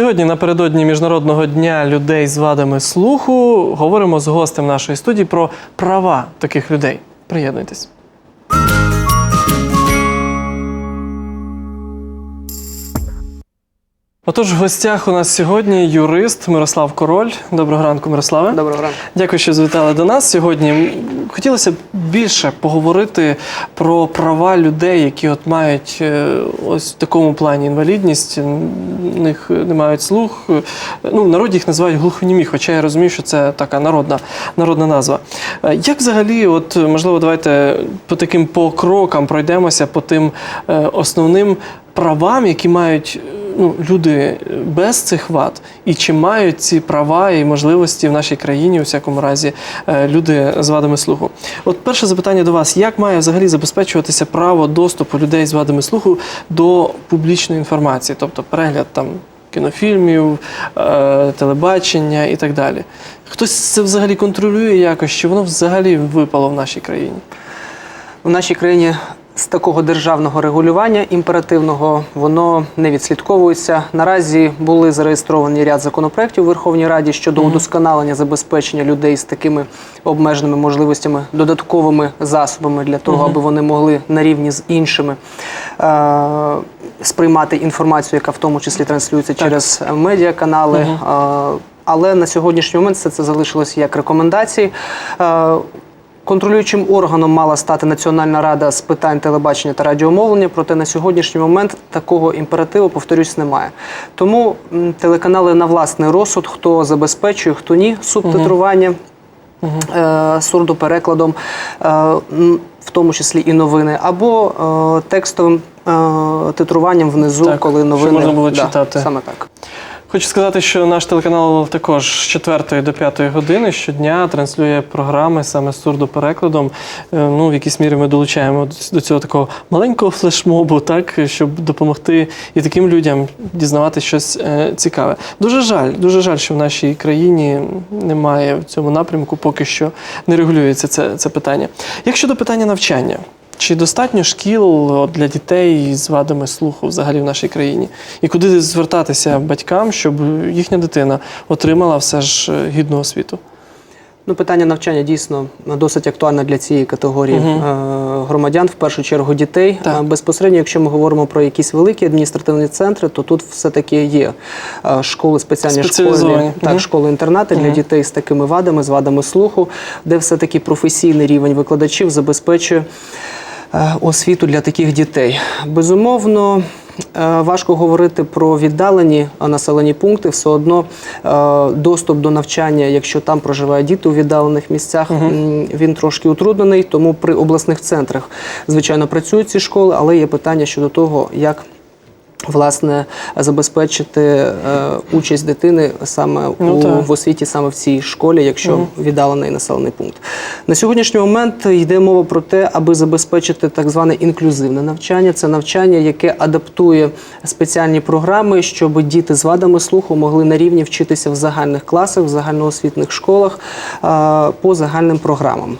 Сьогодні напередодні Міжнародного дня людей з вадами слуху говоримо з гостем нашої студії про права таких людей. Приєднуйтесь. Отож, в гостях у нас сьогодні юрист Мирослав Король. Доброго ранку, Мирославе. Доброго ранку. Дякую, що завітали до нас сьогодні. Хотілося б більше поговорити про права людей, які от мають е, ось в такому плані інвалідність. У них не мають слух. Е, Ну, в народі їх називають глухонімі, хоча я розумію, що це така народна, народна назва. Е, Як взагалі, от можливо, давайте по таким по крокам пройдемося по тим основним правам, які мають ну, люди без цих вад, і чи мають ці права і можливості в нашій країні, у всякому разі, е, люди з вадами слуху. От перше запитання до вас: як має взагалі забезпечуватися право доступу людей з вадами слуху до публічної інформації, тобто перегляд там кінофільмів, е, телебачення і так далі? Хтось це взагалі контролює якось, чи воно взагалі випало в нашій країні? У нашій країні з такого державного регулювання імперативного воно не відслідковується. Наразі були зареєстровані ряд законопроєктів у Верховній Раді щодо удосконалення забезпечення людей з такими обмеженими можливостями, додатковими засобами для того, аби вони могли на рівні з іншими е- сприймати інформацію, яка в тому числі транслюється через е, медіаканали. Е- але на сьогоднішній момент все це залишилося як рекомендації. Е, Контролюючим органом мала стати Національна рада з питань телебачення та радіомовлення, проте на сьогоднішній момент такого імперативу, повторюсь, немає. Тому телеканали на власний розсуд, хто забезпечує, хто ні, субтитрування. е, Сурдоперекладом, е, в тому числі і новини, або е, текстовим е, титруванням внизу, Так, коли новини можна було Да, читати. Саме так. Хочу сказати, що наш телеканал також з 4 до 5 години щодня транслює програми саме з сурдоперекладом. Е, Ну, в якійсь мірі ми долучаємо до цього такого маленького флешмобу, так, щоб допомогти і таким людям дізнавати щось е, цікаве. Дуже жаль, дуже жаль, що в нашій країні немає в цьому напрямку, поки що не регулюється це, це питання. Як щодо питання навчання? Чи достатньо шкіл для дітей з вадами слуху взагалі в нашій країні? І куди звертатися батькам, щоб їхня дитина отримала все ж е, гідну освіту? Ну, питання навчання дійсно досить актуальне для цієї категорії е, громадян, в першу чергу дітей. Так. Е, Безпосередньо, якщо ми говоримо про якісь великі адміністративні центри, то тут все-таки є школи спеціальні школи, так, Мгм. школи-інтернати для дітей з такими вадами, з вадами слуху, де все-таки професійний рівень викладачів забезпечує освіту для таких дітей. Безумовно. е, Важко говорити про віддалені е, населені пункти. Все одно е, доступ до навчання, якщо там проживають діти у віддалених місцях, угу. він трошки утруднений. Тому при обласних центрах, звичайно, працюють ці школи, але є питання щодо того, як власне забезпечити е, участь дитини саме Ну, у, так. в освіті, саме в цій школі, якщо віддалений населений пункт. На сьогоднішній момент йде мова про те, аби забезпечити так зване інклюзивне навчання. Це навчання, яке адаптує спеціальні програми, щоб діти з вадами слуху могли на рівні вчитися в загальних класах, в загальноосвітних школах е, по загальним програмам.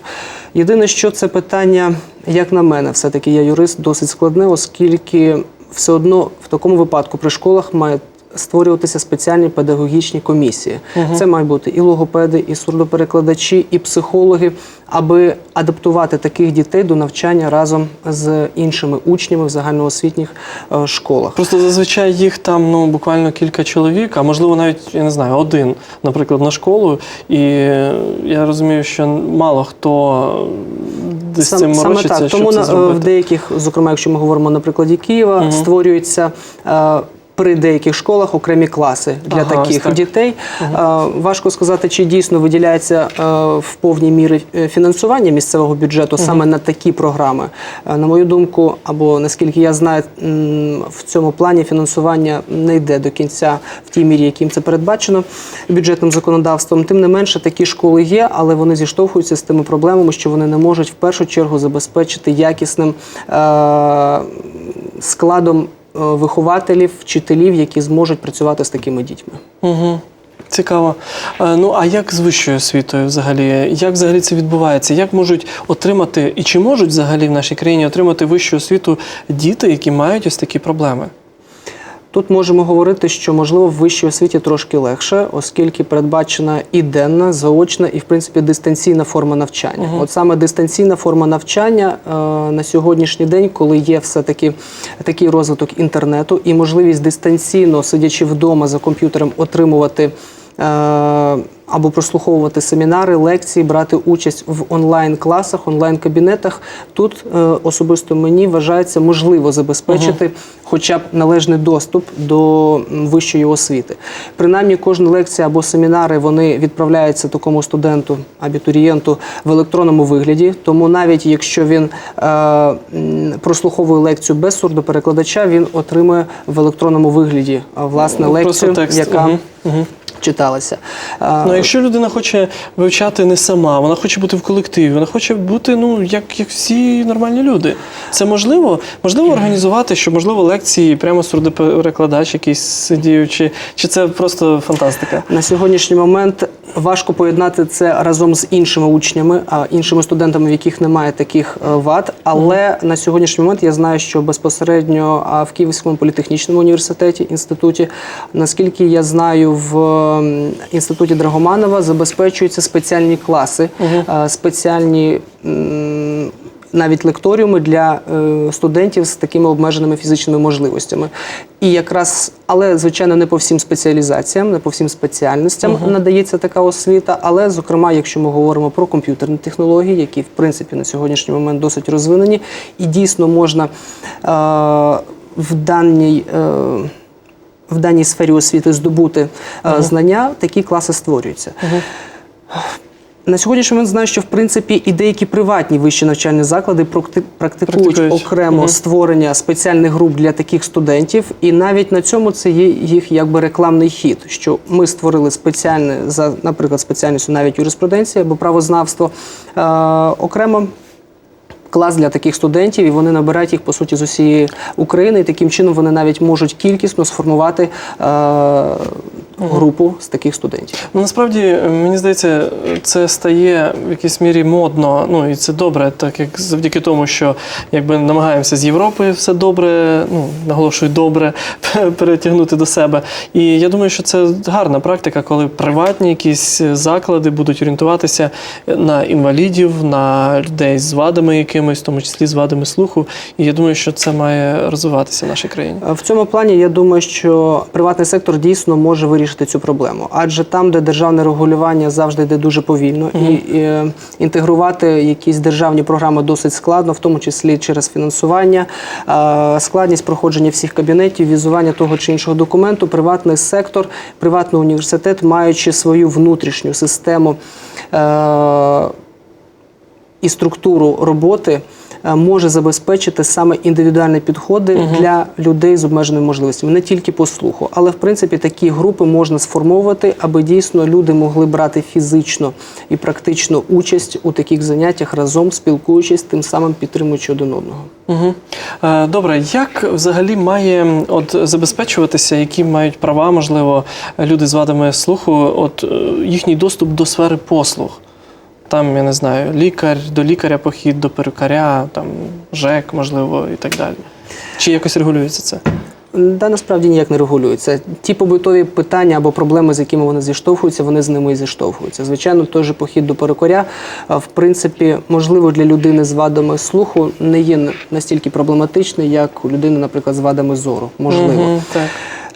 Єдине, що це питання, як на мене, все-таки я юрист досить складне, оскільки все одно в такому випадку при школах мають створюватися спеціальні педагогічні комісії. Це мають бути і логопеди, і сурдоперекладачі, і психологи, аби адаптувати таких дітей до навчання разом з іншими учнями в загальноосвітніх е, школах. Просто зазвичай їх там ну, буквально кілька чоловік, а можливо навіть, я не знаю, один, наприклад, на школу. І я розумію, що мало хто десь Сам- цим саме так. щоб Тому це на, е, зробити. в деяких, зокрема, якщо ми говоримо на прикладі Києва, створюються. е, При деяких школах окремі класи для Ага, таких так. дітей. Е, Важко сказати, чи дійсно виділяється е, в повній мірі е, фінансування місцевого бюджету саме на такі програми. Е, На мою думку, або наскільки я знаю, в цьому плані фінансування не йде до кінця в тій мірі, яким це передбачено бюджетним законодавством. Тим не менше, такі школи є, але вони зіштовхуються з тими проблемами, що вони не можуть в першу чергу забезпечити якісним е, складом вихователів, вчителів, які зможуть працювати з такими дітьми. Угу. Цікаво. Е, Ну а як з вищою освітою взагалі? Як взагалі це відбувається? Як можуть отримати і чи можуть взагалі в нашій країні отримати вищу освіту діти, які мають ось такі проблеми? Тут можемо говорити, що можливо в вищій освіті трошки легше, оскільки передбачена і денна, заочна, і в принципі дистанційна форма навчання. От саме дистанційна форма навчання е, на сьогоднішній день, коли є все таки такий розвиток інтернету і можливість дистанційно сидячи вдома за комп'ютером отримувати. е, Або прослуховувати семінари, лекції, брати участь в онлайн-класах, онлайн-кабінетах. Тут е, особисто мені вважається можливо забезпечити хоча б належний доступ до вищої освіти. Принаймні, кожна лекція або семінари вони відправляються такому студенту, абітурієнту в електронному вигляді. Тому навіть якщо він е, прослуховує лекцію без сурдоперекладача, він отримує в електронному вигляді власне Ну, лекцію, текст. яка Мгм. Мгм. Читалася. Ну, якщо людина хоче вивчати не сама, вона хоче бути в колективі, вона хоче бути, ну, як, як всі нормальні люди. Це можливо? Можливо організувати, що можливо лекції прямо сурдоперекладач якийсь сидів, чи, чи це просто фантастика? На сьогоднішній момент важко поєднати це разом з іншими учнями, а іншими студентами, в яких немає таких е, вад. Але на сьогоднішній момент я знаю, що безпосередньо в Київському політехнічному університеті інституті, наскільки я знаю, в інституті Драгоманова забезпечуються спеціальні класи, е, спеціальні. Навіть лекторіуми для е, студентів з такими обмеженими фізичними можливостями. І якраз, але звичайно, не по всім спеціалізаціям, не по всім спеціальностям надається така освіта. Але, зокрема, якщо ми говоримо про комп'ютерні технології, які в принципі на сьогоднішній момент досить розвинені, і дійсно можна е, в даній. Е, в даній сфері освіти здобути е, знання, такі класи створюються. На сьогоднішній момент знаю, що в принципі і деякі приватні вищі навчальні заклади практи- практикують Практикують. окремо Мгм. створення спеціальних груп для таких студентів, і навіть на цьому це є їх якби рекламний хід, що ми створили спеціальне за, наприклад, спеціальністю навіть юриспруденція або правознавство е, окремо. Клас для таких студентів, і вони набирають їх по суті з усієї України. І таким чином вони навіть можуть кількісно сформувати е, групу з таких студентів. Ну, насправді, е, мені здається, це стає в якійсь мірі модно. Ну і це добре, так як завдяки тому, що якби намагаємося з Європи все добре, ну наголошую, добре перетягнути до себе. І я думаю, що це гарна практика, коли приватні якісь заклади будуть орієнтуватися на інвалідів, на людей з вадами якимись, в тому числі з вадами слуху. І я думаю, що це має розвиватися в нашій країні. В цьому плані я думаю, що приватний сектор дійсно може вирішити цю проблему, адже там, де державне регулювання завжди йде дуже повільно, і, е, інтегрувати якісь державні програми досить складно, в тому числі через фінансування, складність проходження всіх кабінетів, візування того чи іншого документу. Приватний сектор, приватний університет, маючи свою внутрішню систему. Е, і структуру роботи може забезпечити саме індивідуальні підходи для людей з обмеженими можливостями, не тільки по слуху, але в принципі такі групи можна сформовувати, аби дійсно люди могли брати фізично і практично участь у таких заняттях разом, спілкуючись, тим самим підтримуючи один одного. Угу. Е, Добре, як взагалі має от забезпечуватися, які мають права, можливо, люди з вадами слуху, от е, їхній доступ до сфери послуг? Там, я не знаю, лікар, до лікаря похід, до перукаря, там ЖЕК, можливо, і так далі. Чи якось регулюється це? Да, насправді ніяк не регулюється. Ті побутові питання або проблеми, з якими вони зіштовхуються, вони з ними і зіштовхуються. Звичайно, той же похід до перукаря, в принципі, можливо, для людини з вадами слуху не є настільки проблематичний, як у людини, наприклад, з вадами зору. Можливо. Мгм, так.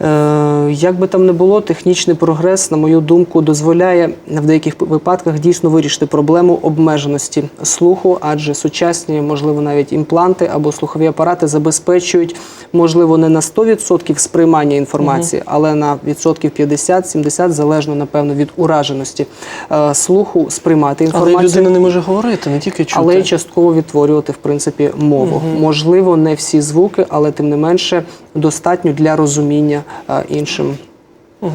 Е, Як би там не було, технічний прогрес, на мою думку, дозволяє в деяких випадках дійсно вирішити проблему обмеженості слуху, адже сучасні, можливо, навіть імпланти або слухові апарати забезпечують, можливо, не на 100% сприймання інформації, але на відсотків 50-70, залежно напевно від ураженості е, слуху, сприймати Але інформацію. людина не може говорити, не тільки чути. Але й частково відтворювати в принципі мову. Можливо, не всі звуки, але тим не менше достатньо для розуміння іншим. е,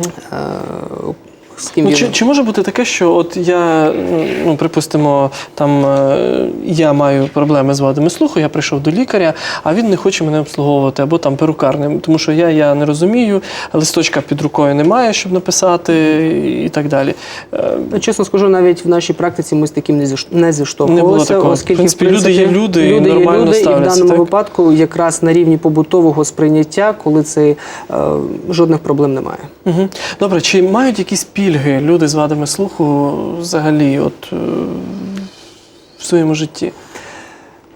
з ким Ну, він чи, чи може бути таке, що от я, ну припустимо, там е, я маю проблеми з вадами слуху, я прийшов до лікаря, а він не хоче мене обслуговувати, або там перукарним, тому що я, я не розумію, листочка під рукою немає, щоб написати, і так далі. Е, Ну, Чесно скажу, навіть в нашій практиці ми з таким не не Не зіштовхувалися, було такого. оскільки В принципі, люди є люди, і люди є нормально люди, і в даному так? випадку якраз на рівні побутового сприйняття, коли це е, жодних проблем немає. Угу. Добре, чи мають якісь пільги люди з вадами слуху взагалі от, е, в своєму житті?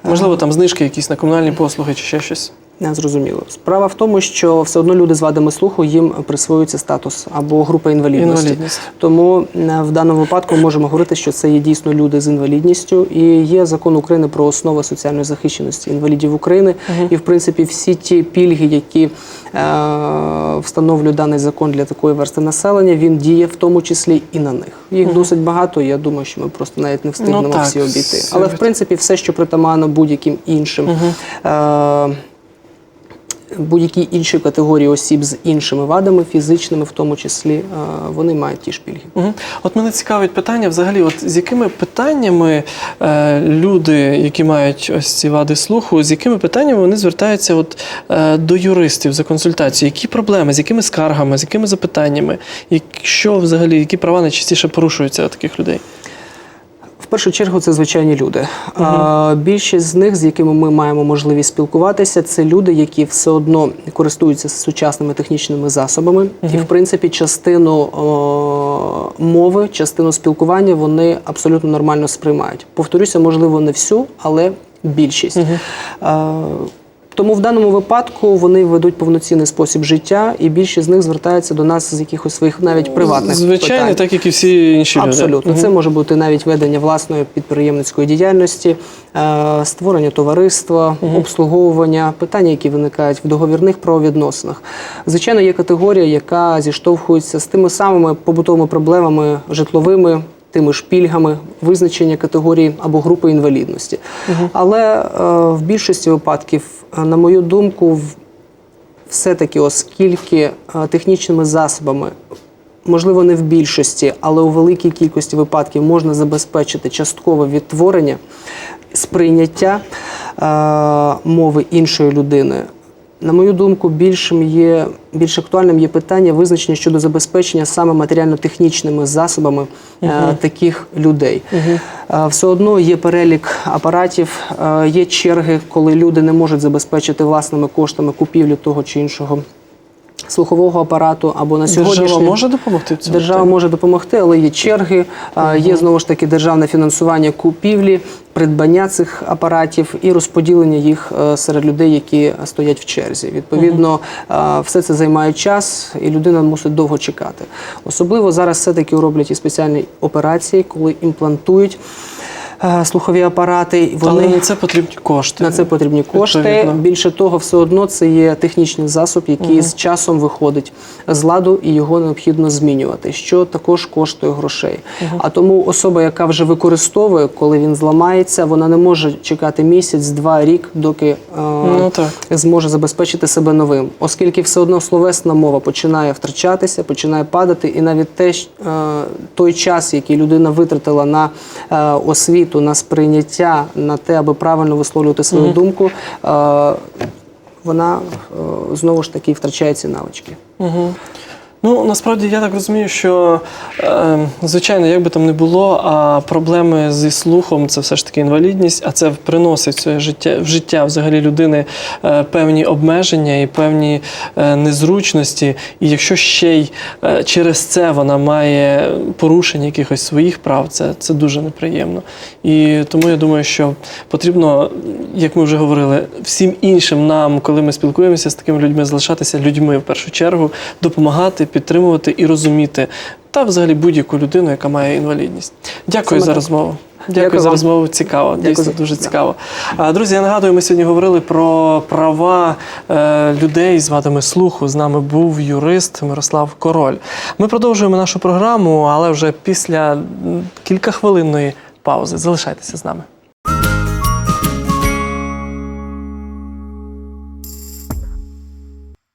Можливо, там знижки якісь на комунальні послуги чи ще щось? Не зрозуміло. Справа в тому, що все одно люди з вадами слуху їм присвоюється статус або група інвалідності. Інвалідність. Тому е, в даному випадку ми можемо говорити, що це є дійсно люди з інвалідністю, і є закон України про основи соціальної захищеності інвалідів України. І в принципі всі ті пільги, які е, встановлює даний закон для такої версти населення, він діє в тому числі і на них. Їх досить багато. Я думаю, що ми просто навіть не встигнемо Ну, так, всі обійти. Але в принципі, все, що притаманно будь-яким іншим. Е, Будь-які інші категорії осіб з іншими вадами, фізичними в тому числі, е, вони мають ті ж пільги. Угу. От мене цікавить питання взагалі, от з якими питаннями е, люди, які мають ось ці вади слуху, з якими питаннями вони звертаються от, е, до юристів за консультацією? Які проблеми, з якими скаргами, з якими запитаннями? Що взагалі, які права найчастіше порушуються у таких людей? Першу чергу це звичайні люди. А, більшість з них, з якими ми маємо можливість спілкуватися, це люди, які все одно користуються сучасними технічними засобами, і в принципі частину о, мови, частину спілкування вони абсолютно нормально сприймають. Повторюся, можливо, не всю, але більшість. А, тому в даному випадку вони ведуть повноцінний спосіб життя, і більшість з них звертаються до нас з якихось своїх навіть приватних Звичайно, питань. так як і всі інші люди. Абсолютно, це може бути навіть ведення власної підприємницької діяльності, е, створення товариства, обслуговування, питання, які виникають в договірних правовідносинах. Звичайно, є категорія, яка зіштовхується з тими самими побутовими проблемами житловими. Тими ж пільгами визначення категорії або групи інвалідності. Але е, в більшості випадків, е, на мою думку, все-таки, оскільки е, технічними засобами, можливо, не в більшості, але у великій кількості випадків можна забезпечити часткове відтворення, сприйняття е, мови іншої людини. На мою думку, більшим є більш актуальним є питання визначення щодо забезпечення саме матеріально-технічними засобами е, таких людей. Е, все одно є перелік апаратів, е, є черги, коли люди не можуть забезпечити власними коштами купівлю того чи іншого слухового апарату або на Держава сьогоднішній може допомогти в цьому? Держава може допомогти, але є черги, є знову ж таки державне фінансування купівлі, придбання цих апаратів і розподілення їх е, серед людей, які стоять в черзі. Відповідно, все це займає час, і людина мусить довго чекати. Особливо зараз все-таки роблять і спеціальні операції, коли імплантують слухові апарати. і Але Вони на це потрібні кошти. на це потрібні кошти. Відповідно. Більше того, все одно це є технічний засоб, який з часом виходить з ладу, і його необхідно змінювати, що також коштує грошей. А тому особа, яка вже використовує, коли він зламається, вона не може чекати місяць, два рік, доки е, Ну так. зможе забезпечити себе новим, оскільки все одно словесна мова починає втрачатися, починає падати, і навіть те, щ- е, той час, який людина витратила на е, освіту, на сприйняття, на те, аби правильно висловлювати свою думку, е, вона е, знову ж таки втрачає ці навички. Угу. Ну, насправді я так розумію, що е, звичайно, як би там не було, а проблеми зі слухом це все ж таки інвалідність, а це приносить своє життя в життя взагалі людини е, певні обмеження і певні е, незручності. І якщо ще й е, через це вона має порушення якихось своїх прав, це, це дуже неприємно. І тому я думаю, що потрібно, як ми вже говорили, всім іншим нам, коли ми спілкуємося з такими людьми, залишатися людьми в першу чергу, допомагати, підтримувати і розуміти. Та взагалі будь-яку людину, яка має інвалідність. Дякую Саме за так. розмову. Дякую, Дякую за розмову. Цікаво. Дякую Дійсно, дуже цікаво. Друзі, я нагадую, ми сьогодні говорили про права е, людей з вадами слуху. З нами був юрист Мирослав Король. Ми продовжуємо нашу програму, але вже після м, кількахвилинної паузи. Залишайтеся з нами.